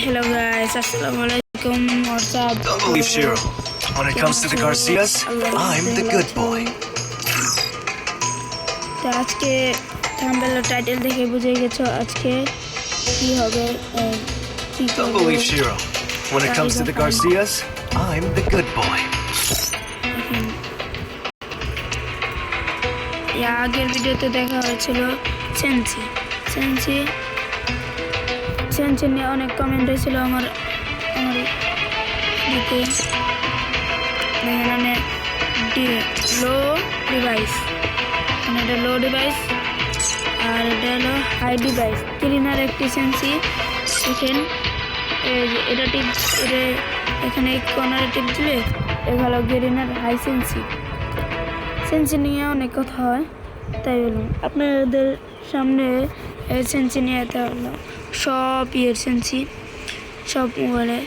Hello guys, Assalamualaikum. What's up? Don't believe Shiro. When it comes to the Garcias, I'm the good boy. তো আজকে thumbnail title দেখে বুঝে গেছো আজকে কি হবে Don't believe Shiro. When it comes to the Garcias, I'm the good boy. আগের ভিডিওতে দেখা হয়েছিল সেন্সি সেন্সি সেন্সি নিয়ে অনেক কমেন্ট হয়েছিল আমার আমার দিতে এখানে লো ডিভাইস মানে এটা লো ডিভাইস আর এটা হলো হাই ডিভাইস ক্লিনার একটি সেন্সি দেখেন এটা টিপ, এটা এখানে কর্নারে টিপ দিলে এগুলো গ্রিনার হাই সেন্সি সেন্সি নিয়ে অনেক কথা হয়, তাই বলুন আপনাদের সামনে এই সেন্সি নিয়ে এটা হলো। সব ইয়ের সেন্সি সব মোবাইলে।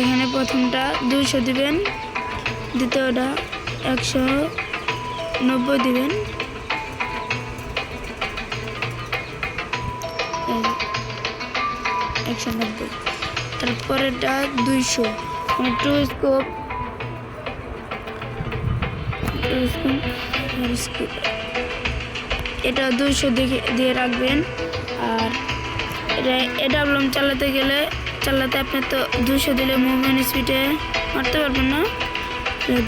এখানে প্রথমটা দুইশো দিবেন, দ্বিতীয়টা একশো নব্বই দিবেন। একশো নব্বই। তারপরেটা দুইশো। টু স্কোপ এটা দুইশো দিয়ে রাখবেন। আর এটা এডাব্লম চালাতে গেলে, চালাতে আপনি তো দুশো দিলে মুভমেন্ট স্পিডে মারতে পারবেন না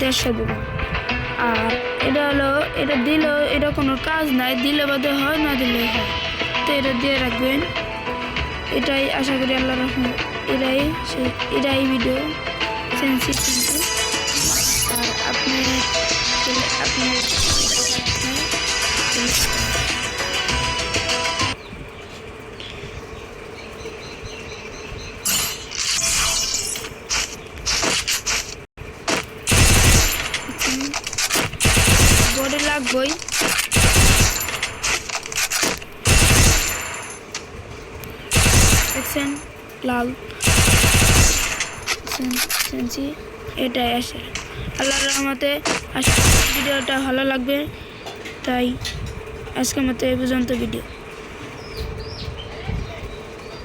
দেড়শো দেবেন আর এটা হলো, এটা দিলেও এটা কোনো কাজ নাই, দিলে বাদে হয়, না দিলে হয়। তো এটা দিয়ে রাখবেন। এটাই আশা করি আল্লাহ রহমান এটাই সেই, এটাই ভিডিও সেন্সিটিভ বডি লাগবই। দেখছেন? লাল। এটাই আসে। আল্লাহ রহমতে আজকে ভিডিওটা ভালো লাগবে। তাই আজকের মতো এই পর্যন্ত ভিডিও।